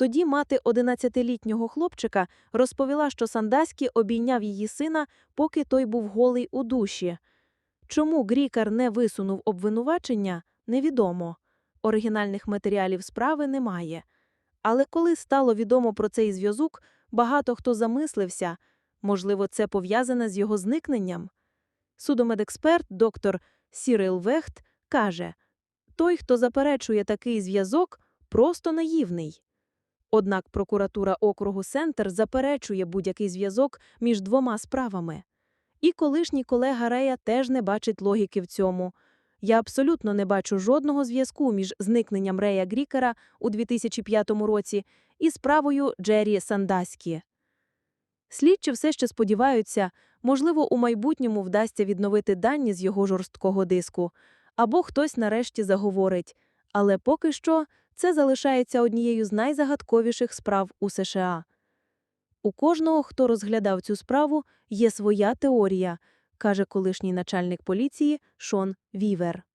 Тоді мати 11-літнього хлопчика розповіла, що Сандаскі обійняв її сина, поки той був голий у душі. Чому Грікар не висунув обвинувачення, невідомо. Оригінальних матеріалів справи немає. Але коли стало відомо про цей зв'язок, багато хто замислився, можливо, це пов'язане з його зникненням. Судомедексперт доктор Сірил Вехт каже, той, хто заперечує такий зв'язок, просто наївний. Однак прокуратура округу Сентер заперечує будь-який зв'язок між двома справами. І колишній колега Рея теж не бачить логіки в цьому. Я абсолютно не бачу жодного зв'язку між зникненням Рея Грікера у 2005 році і справою Джері Сандаскі. Слідчі все ще сподіваються, можливо, у майбутньому вдасться відновити дані з його жорсткого диску, або хтось нарешті заговорить. Але поки що це залишається однією з найзагадковіших справ у США. У кожного, хто розглядав цю справу, є своя теорія, каже колишній начальник поліції Шон Вівер.